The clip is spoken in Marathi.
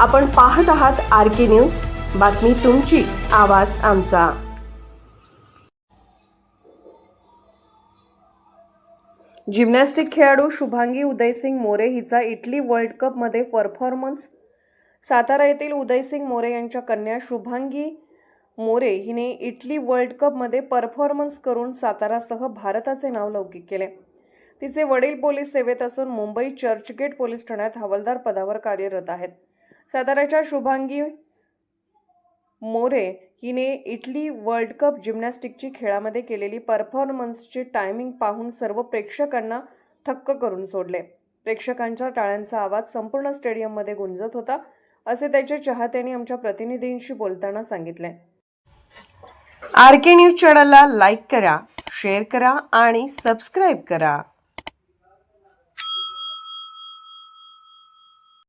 आपण पाहत आहात आर के न्यूज. बातमी तुमची आवाज आमचा. जिम्नॅस्टिक खेळाडू शुभांगी उदयसिंग मोरे हिचा इटली वर्ल्ड कपमध्ये परफॉर्मन्स. सातारा येथील उदयसिंग मोरे यांच्या कन्या शुभांगी मोरे हिने इटली वर्ल्ड कपमध्ये परफॉर्मन्स करून सातारासह भारताचे नाव लौकिक केले. तिचे वडील पोलीस सेवेत असून मुंबई चर्चगेट पोलीस ठाण्यात हवालदार पदावर कार्यरत आहेत. साताऱ्याच्या शुभांगी मोरे हिने इटली वर्ल्ड कप जिम्नॅस्टिकची खेळामध्ये केलेली परफॉर्मन्सची टायमिंग पाहून सर्व प्रेक्षकांना थक्क करून सोडले. प्रेक्षकांच्या टाळ्यांचा आवाज संपूर्ण स्टेडियममध्ये गुंजत होता असे त्याच्या चाहत्यांनी आमच्या प्रतिनिधींशी बोलताना सांगितले. आर के न्यूज चॅनलला लाईक करा शेअर करा आणि सबस्क्राईब करा.